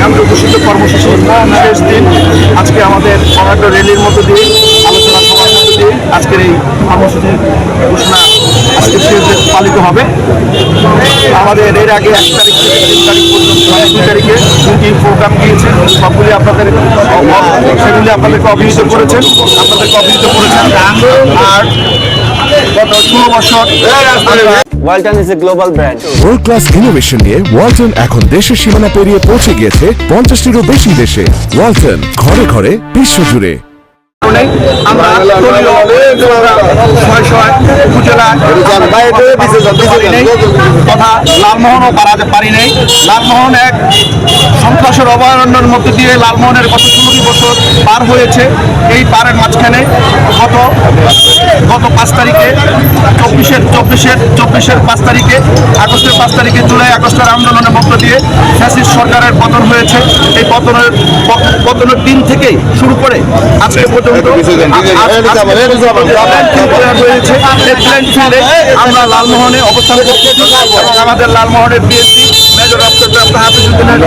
কেন্দ্র ঘোষিত কর্মসূচি। শেষ দিন আজকে আমাদের কমান্ডো র্যালির মধ্য দিয়ে, আলোচনা সভার মধ্য দিয়ে আজকের এই কর্মসূচির ঘোষণা আজকে পালিত হবে। আমাদের এর আগে এক তারিখ থেকে তিন তারিখ পর্যন্ত মানে দুই তারিখে দুটি প্রোগ্রাম গিয়েছে সবগুলি আপনাদের সেগুলি আপনাদেরকে অভিহিত করেছেন। আপনাদেরকে অভিহিত করেছেন। আর গত ষোলো বছর Walton is a global brand world class innovation নিয়ে ওয়ালটন এখন দেশের সীমানা পেরিয়ে পৌঁছে গিয়েছে পঞ্চাশটিরও বেশি দেশে। ওয়ালটন ঘরে ঘরে বিশ্বজুড়ে আমরা উপজেলা তথা লালমোহনও পারাতে পারি নাই লালমোহন এক সন্ত্রাসের অভয়ারণ্যের মধ্যে দিয়ে লালমোহনের গত ষোলোটি বছর পার হয়েছে এই পারের মাঝখানে গত গত পাঁচ তারিখে চব্বিশের চব্বিশের চব্বিশের পাঁচ তারিখে আগস্টের পাঁচ তারিখে জুলাই আগস্টের আন্দোলনের মধ্য দিয়ে ফ্যাসিস সরকারের পতন হয়েছে এই পতনের পতনের দিন থেকেই শুরু করে আজকে পর্যন্ত রয়েছে প্ল্যান ফিল্ডে আমরা লালমোহনে অবস্থান করছি। এবং আমাদের লালমোহনের বিএসপি মেজর আফতাব হাফিজুদ্দিনের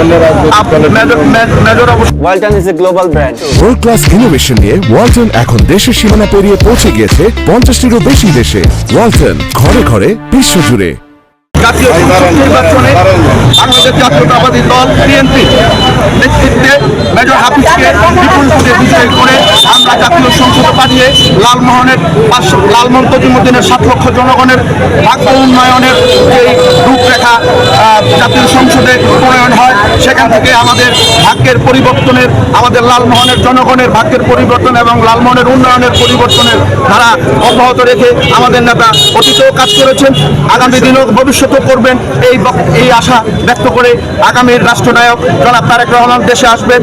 মেজর মেজর অবস্থা Walton is a global brand world class innovation নিয়ে ওয়ালটন এখন দেশের সীমানা পেরিয়ে পৌঁছে গিয়েছে পঞ্চাশটিরও বেশি দেশে। ওয়ালটন ঘরে ঘরে জাতীয় নির্বাচনে বাংলাদেশ জাতীয়তাবাদী দল বিএনপি নেতৃত্বে মেজর হাফিজকে বিপুল ভোটে বিজয় করে আমরা জাতীয় সংসদে পাঠিয়ে লালমোহনের পাঁচশো লালমোহন তজিমুদ্দিনের সাত লক্ষ জনগণের ভাগ্য উন্নয়নের যে রূপরেখা জাতীয় সংসদে প্রণয়ন হয়, সেখান থেকে আমাদের ভাগ্যের পরিবর্তনের, আমাদের লালমোহনের জনগণের ভাগ্যের পরিবর্তন এবং লালমোহনের উন্নয়নের পরিবর্তনের ধারা অব্যাহত রেখে আমাদের নেতা অতীতেও কাজ করেছেন, আগামী দিনেও ভবিষ্যতেও করবেন এই এই আশা ব্যক্ত করে আগামীর রাষ্ট্রনায়ক জনাব তারেক রহমান দেশে আসবেন।